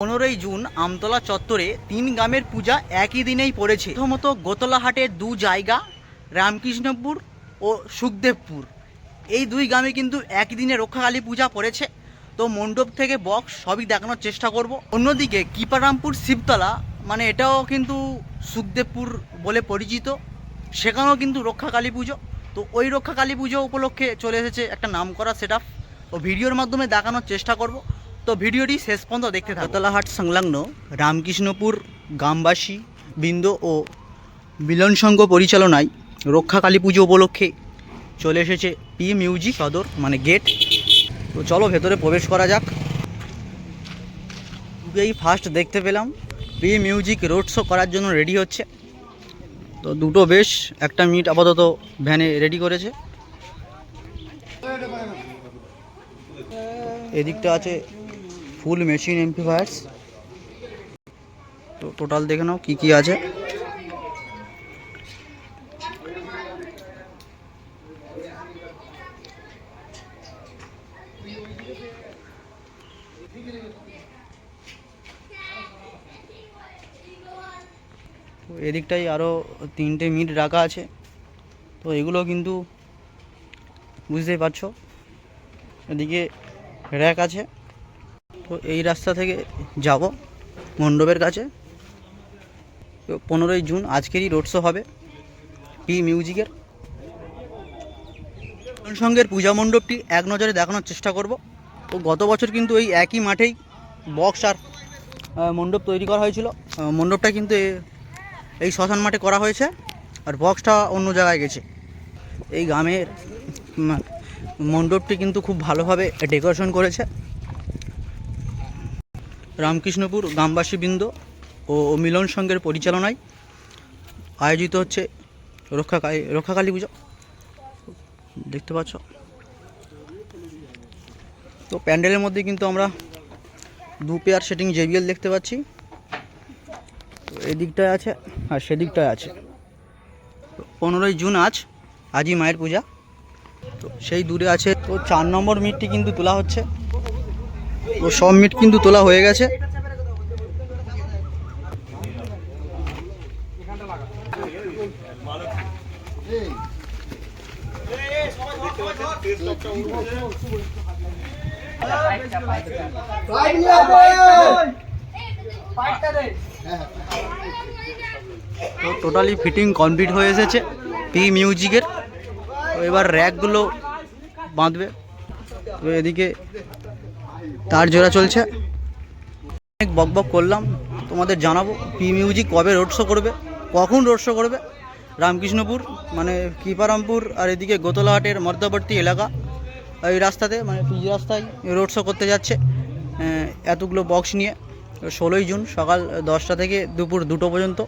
পনেরোই জুন আমতলা চত্বরে তিন গ্রামের পূজা একই দিনেই পড়েছে। প্রথমত গোতলাহাটের দু জায়গা, রামকৃষ্ণপুর ও সুখদেবপুর। এই দুই গ্রামে কিন্তু একই দিনে রক্ষাকালী পূজা পড়েছে। তো মণ্ডপ থেকে বক্স সবই দেখানোর চেষ্টা করব। অন্যদিকে কিপারামপুর শিবতলা মানে এটাও কিন্তু সুখদেবপুর বলে পরিচিত। সেখানেও কিন্তু রক্ষাকালী পুজো। তো ওই রক্ষাকালী পুজো উপলক্ষে চলে এসেছে একটা নামকরা সেট আপ ও ভিডিওর মাধ্যমে দেখানোর চেষ্টা করব। তো ভিডিওটি শেষ পর্যন্ত দেখতে থাকো দোতলাহাট সংলগ্ন রামকৃষ্ণপুর গ্রামবাসী বৃন্দ ও মিলন সংঘ পরিচালনায় রক্ষাকালী পুজো উপলক্ষে চলে এসেছে পি মিউজিক সদর মানে গেট। তো চলো ভেতরে প্রবেশ করা যাক। এই ফার্স্ট দেখতে পেলাম। পি মিউজিক রোড শো করার জন্য রেডি হচ্ছে। তো দুটো বেশ, একটা মিট আপাতত ভ্যানে রেডি করেছে। এদিকটা আছে ফুল মেশিন এমপ্লিফায়ার্স তো টোটাল দেখে নাও কী কী আছে। তো এদিকটাই আরও তিনটে মিট রাখা আছে। তো এগুলো কিন্তু বুঝতেই পারছ। এদিকে র্যাক আছে। তো এই রাস্তা থেকে যাব মণ্ডপের কাছে। তো পনেরোই জুন আজকেরই রোড শো হবে পি মিউজিকের। সঙ্গের পূজা মণ্ডপটি এক নজরে দেখানোর চেষ্টা করব। তো গত বছর কিন্তু এই একই মাঠেই বক্স আর মণ্ডপ তৈরি করা হয়েছিল। মণ্ডপটা কিন্তু এই শ্মশান মাঠে করা হয়েছে আর বক্সটা অন্য জায়গায় গেছে। এই গ্রামের মণ্ডপটি কিন্তু খুব ভালোভাবে ডেকোরেশন করেছে। রামকৃষ্ণপুর গ্রামবাসীবৃন্দ ও মিলন সংঘের পরিচালনায় আয়োজিত হচ্ছে রক্ষাকালী রক্ষাকালী পুজো। দেখতে পাচ্ছ? তো প্যান্ডেলের মধ্যে কিন্তু আমরা দু পেয়ার সেটিং জেবিএল দেখতে পাচ্ছি। এদিকটায় আছে আর সেদিকটায় আছে। পনেরোই জুন আজ, আজই মায়ের পূজা। তো সেই দূরে আছে, তো চার নম্বর মিটটি কিন্তু তোলা হচ্ছে। তো সব মিট কিন্তু তোলা হয়ে গেছে। তো টোটালি ফিটিং কমপ্লিট হয়ে এসেছে পি মিউজিকের এবার র্যাকগুলো বাঁধবে। তো এদিকে তার জোড়া চলছে। অনেক বক বক করলাম, তোমাদের জানাব পি মিউজিক কবে রোড শো করবে, কখন রোড শো করবে। রামকৃষ্ণপুর মানে কিপারামপুর আর এদিকে গোতলাহাটের মধ্যবর্তী এলাকা, এই রাস্তাতে মানে পিচ রাস্তায় রোড শো করতে যাচ্ছে। এতগুলো বক্স নিয়ে, ষোলোই জুন সকাল দশটা থেকে দুপুর দুটো পর্যন্ত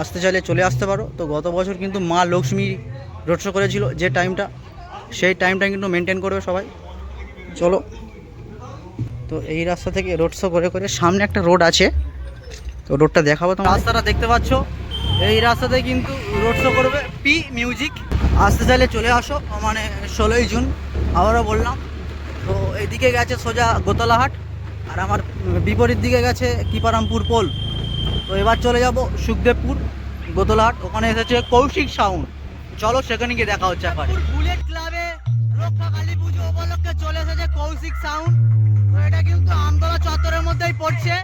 আসতে চাইলে চলে আসতে পারো। তো গত বছর কিন্তু মা লক্ষ্মী রোড শো করেছিল যে টাইমটা সেই টাইমটা কিন্তু মেনটেন করবে সবাই। চলো। তো এই রাস্তা থেকে রোড শো করে করে সামনে একটা রোড আছে। তো রোডটা দেখাবো তোমার রাস্তাটা দেখতে পাচ্ছ? এই রাস্তাতে কিন্তু রোড শো করবে পি মিউজিক আসতে চাইলে চলে আসো মানে ষোলোই জুন, আবারও বললাম। তো এদিকে গেছে সোজা গোতলাহাট, আর আমার বিপরীত দিকে গেছে কিপারামপুর পোল। তো এবার চলে যাব সুখদেবপুর, গোতলাহাট, ওখানে এসেছে কৌশিক সাউন্ড। চলো সেখানে গিয়ে দেখা হচ্ছে একবার পুজো চলে এসেছে কৌশিক সাউন্ড তো এটা কিন্তু আমতলা চত্বরের মধ্যেই পড়ছে।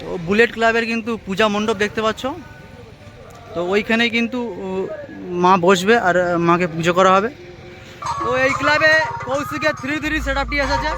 তো বুলেট ক্লাবের কিন্তু পূজা মণ্ডপ দেখতে পাচ্ছ। তো ওইখানেই কিন্তু মা বসবে আর মাকে পুজো করা হবে। তো এই ক্লাবে কৌশিকের থ্রি থ্রি সেট আপটি এসেছে।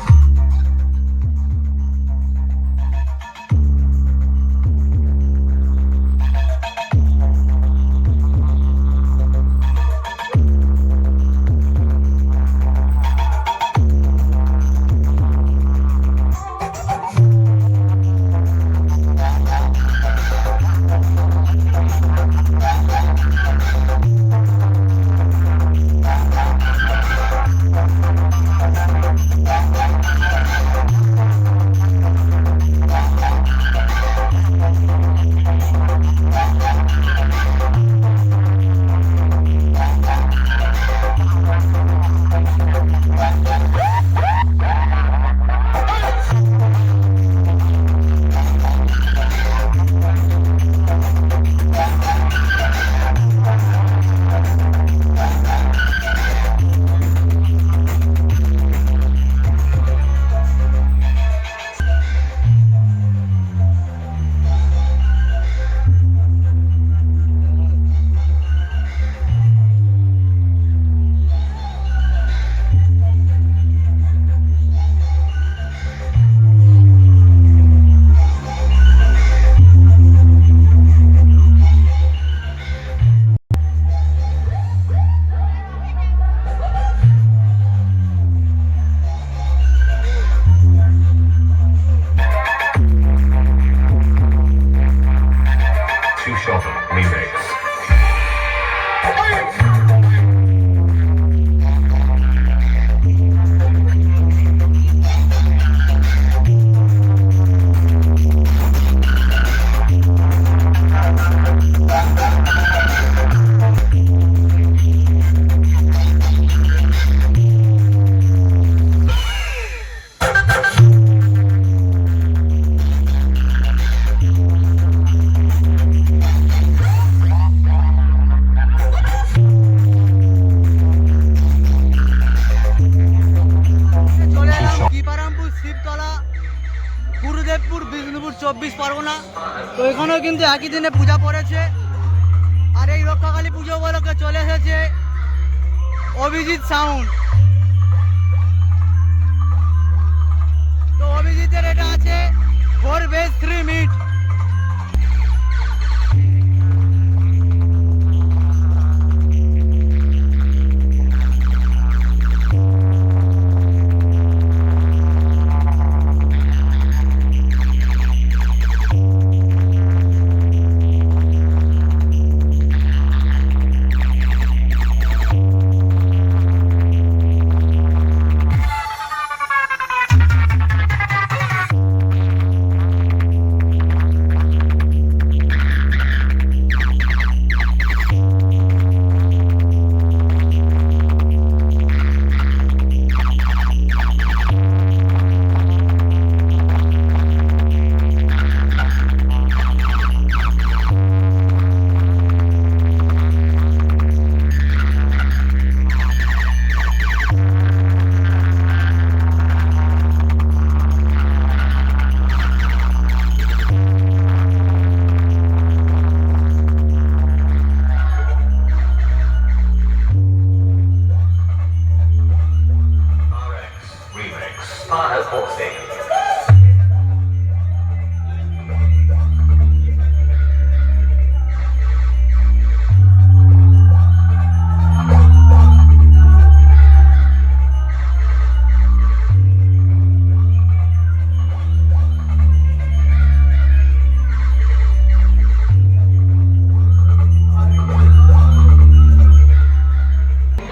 পরগনা তো এখানেও কিন্তু একই দিনে পূজা পড়েছে। আর এই রক্ষাকালী পুজো উপলক্ষে চলে এসেছে অভিজিৎ সাউন্ড। তো অভিজিতের এটা আছে ফোর বেস থ্রি মিট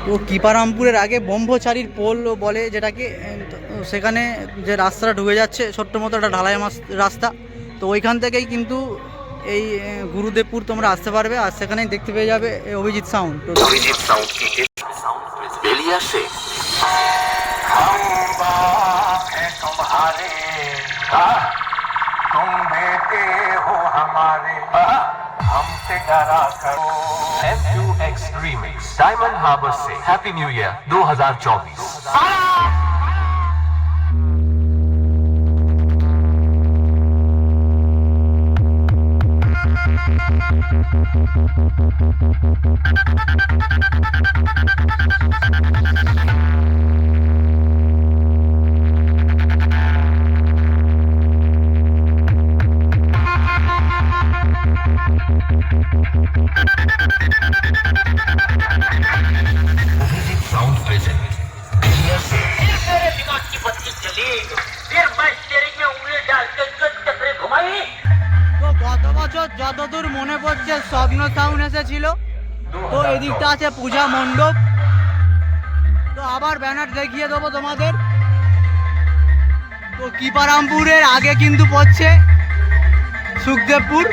তো কিপারামপুরের আগে ব্রহ্মচারীর পোল বলে যেটাকে সেখানে যে রাস্তাটা ঢুকে যাচ্ছে ছোট্ট মতো একটা ঢালাই মাস- রাস্তা তো ওইখান থেকেই কিন্তু এই এ, গুরুদেবপুর তোমরা আসতে পারবে আর সেখানেই দেখতে পেয়ে যাবে এ, অভিজিৎ সাউন্ড তো অভিজিৎ সাউন্ড কি সাউন্ড বেরিয়ে আসে तुम्हारे तुम बेटे हो हमारे हमसे डरा करो M two X remix Diamond Harbour से हैप्पी न्यू ईयर 2024 যতদূর মনে পড়ছে স্বপ্ন সাউন্ড এসেছিল। তো এদিকটা আছে পূজা মণ্ডপ। তো আবার ব্যানার দেখিয়ে দেবো তোমাদের। তো কিপারামপুরের আগে কিন্তু পড়ছে। সুখদেবপুর।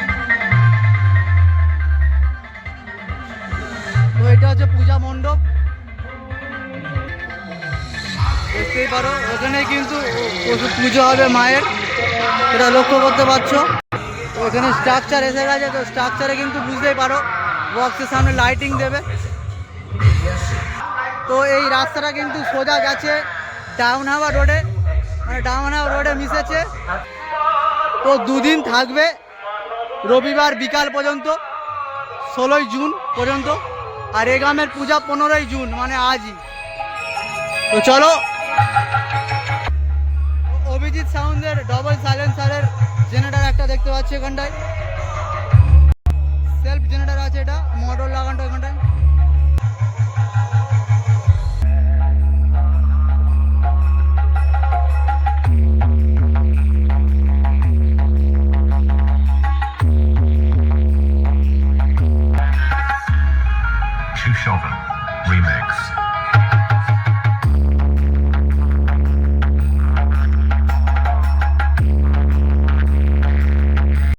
তো এটা হচ্ছে পূজা মণ্ডপ। দেখতেই পারো ওখানে কিন্তু পুজো হবে মায়ের। এটা লক্ষ্য করতে পারছ। তো এখানে স্ট্রাকচার এসে গেছে, তো স্ট্রাকচারে কিন্তু বুঝতেই পারো বক্সের সামনে লাইটিং দেবে। তো এই রাস্তাটা কিন্তু সোজা গেছে ডাউন হাওয়া রোডে মানে ডাউন হাওয়া রোডে মিশেছে। তো দুদিন থাকবে, রবিবার বিকাল পর্যন্ত, ষোলোই জুন পর্যন্ত। আর এ গ্রামের পূজা পনেরোই জুন মানে আজই। তো চলো, অভিজিৎ সাউন্ডের ডবল সাইলেন্সারের জেনারেটার একটা দেখতে পাচ্ছি এখানটায়। সেলফ জেনারেটার আছে এটা মোটর লাগানটা এখানটায়।